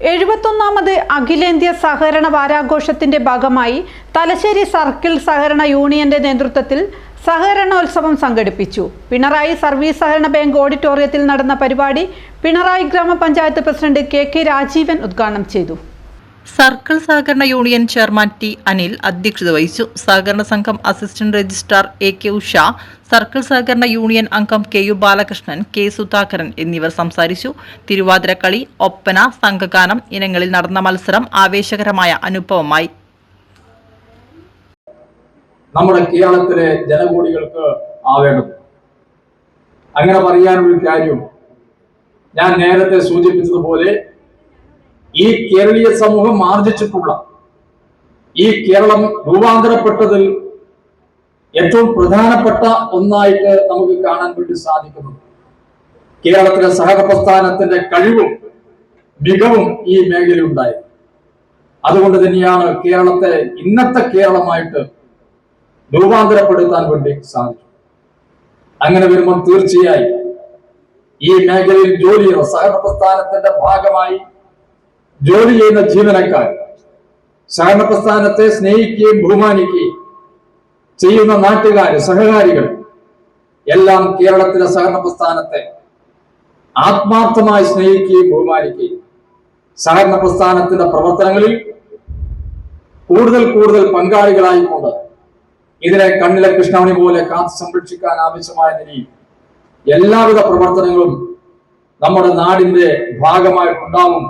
എഴുപത്തൊന്നാമത് അഖിലേന്ത്യാ സഹകരണ വാരാഘോഷത്തിന്റെ ഭാഗമായി തലശ്ശേരി സർക്കിൾ സഹകരണ യൂണിയന്റെ നേതൃത്വത്തിൽ സഹകരണോത്സവം സംഘടിപ്പിച്ചു. പിണറായി സർവീസ് സഹകരണ ബാങ്ക് ഓഡിറ്റോറിയത്തിൽ നടന്ന പരിപാടി പിണറായി ഗ്രാമപഞ്ചായത്ത് പ്രസിഡന്റ് കെ കെ രാജീവൻ ഉദ്ഘാടനം ചെയ്തു. സർക്കിൾ സഹകരണ യൂണിയൻ ചെയർമാൻ ടി അനിൽ അധ്യക്ഷത വഹിച്ചു. സഹകരണ സംഘം assistant registrar A K Usha circle സഹകരണ യൂണിയൻ അംഗം K U Balakrishnan K Sudhakaran എന്നിവർ സംസാരിച്ചു. തിരുവാതിരക്കളി ഒപ്പന സംഘഗാനം ഇനങ്ങളിൽ നടന്ന മത്സരം ആവേശകരമായ അനുഭവമായി. നമ്മുടെ കേരളത്തിലെ ജനകൂടികൾക്ക് ആവേണ്ടത് അങ്ങനെ പറയാനുള്ള കാര്യം ഞാൻ നേരത്തെ സൂചിപ്പിച്ചതുപോലെ ഈ കേരളീയ സമൂഹം ആർജിച്ചിട്ടുള്ള ഈ കേരളം രൂപാന്തരപ്പെട്ടതിൽ ഏറ്റവും പ്രധാനപ്പെട്ട ഒന്നായിട്ട് നമുക്ക് കാണാൻ വേണ്ടി സാധിക്കുന്നു. കേരളത്തിലെ സഹപ്രസ്ഥാനത്തിന്റെ കഴിവും മികവും ഈ മേഖലയുണ്ടായി അതുകൊണ്ട് തന്നെയാണ് കേരളത്തെ ഇന്നത്തെ കേരളമായിട്ട് രൂപാന്തരപ്പെടുത്താൻ വേണ്ടി സാധിച്ചു അങ്ങനെ വരുമ്പോൾ തീർച്ചയായും ഈ മേഖലയിൽ ജോലി ചെയ്യുന്ന സഹകരണ ഭാഗമായി ജോലി ചെയ്യുന്ന ജീവനക്കാർ സഹകരണ പ്രസ്ഥാനത്തെ സ്നേഹിക്കുകയും ബഹുമാനിക്കുകയും ചെയ്യുന്ന നാട്ടുകാർ സഹകാരികൾ എല്ലാം കേരളത്തിലെ സഹകരണ പ്രസ്ഥാനത്തെ ആത്മാർത്ഥമായി സ്നേഹിക്കുകയും ബഹുമാനിക്കുകയും സഹകരണ പ്രസ്ഥാനത്തിന്റെ പ്രവർത്തനങ്ങളിൽ കൂടുതൽ കൂടുതൽ പങ്കാളികളായിക്കൊണ്ട് ഇതിനെ കണ്ണിലെ കൃഷ്ണമണി പോലെ കാത്തു സംരക്ഷിക്കാൻ ആവശ്യമായ നിലയിൽ എല്ലാവിധ പ്രവർത്തനങ്ങളും നമ്മുടെ നാടിന്റെ ഭാഗമായിട്ടുണ്ടാവും.